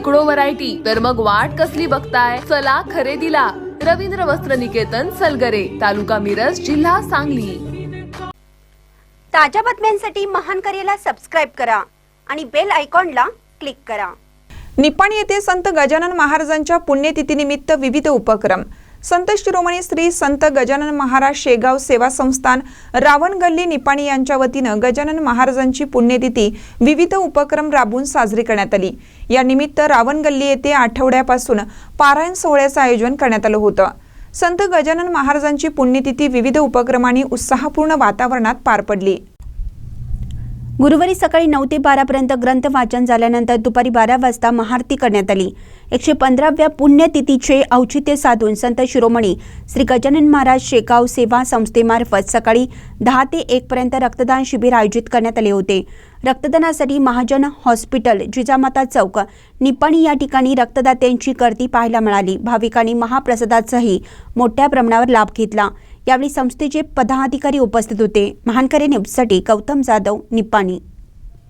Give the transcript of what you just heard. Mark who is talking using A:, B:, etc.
A: शेकडो व्हरायटी तर मग वाट कसली बघताय? चला खरेदीला. रवींद्र वस्त्र निकेतन सलगरे तालुका मिरज जिल्हा सांगली.
B: ताज्या बातम्यांसाठी महान करेला सबस्क्राईब करा आणि बेल आयकॉनला क्लिक करा.
C: निपाणी येथे संत गजानन महाराजांच्या पुण्यतिथीनिमित्त विविध उपक्रम. संत शिरोमणी श्री संत गजानन महाराज शेगाव सेवा संस्थान रावण गल्ली निपाणी यांच्या वतीनं गजानन महाराजांची पुण्यतिथी विविध उपक्रम राबवून साजरी करण्यात आली. या निमित्त रावण गल्ली येथे आठवड्यापासून पारायण सोहळ्याचं आयोजन करण्यात आलं होतं. संत गजानन महाराजांची पुण्यतिथी विविध उपक्रमांनी उत्साहपूर्ण वातावरणात पार पडली.
B: गुरुवारी सकाळी नऊ ते बारापर्यंत ग्रंथ वाचन झाल्यानंतर दुपारी बारा वाजता महाआरती करण्यात आली. एकशे पंधराव्या पुण्यतिथीचे औचित्य साधून संत शिरोमणी श्री गजानन महाराज शेगाव सेवा संस्थेमार्फत सकाळी दहा ते एकपर्यंत रक्तदान शिबिर आयोजित करण्यात आले होते. रक्तदानासाठी महाजन हॉस्पिटल जिजामाता चौक निपाणी या ठिकाणी रक्तदात्यांची गर्दी पाहायला मिळाली. भाविकांनी महाप्रसादाचाही मोठ्या प्रमाणावर लाभ घेतला. यावेळी संस्थेचे पदाधिकारी उपस्थित होते. महानकरे न्यूजसाठी गौतम जाधव निपाणी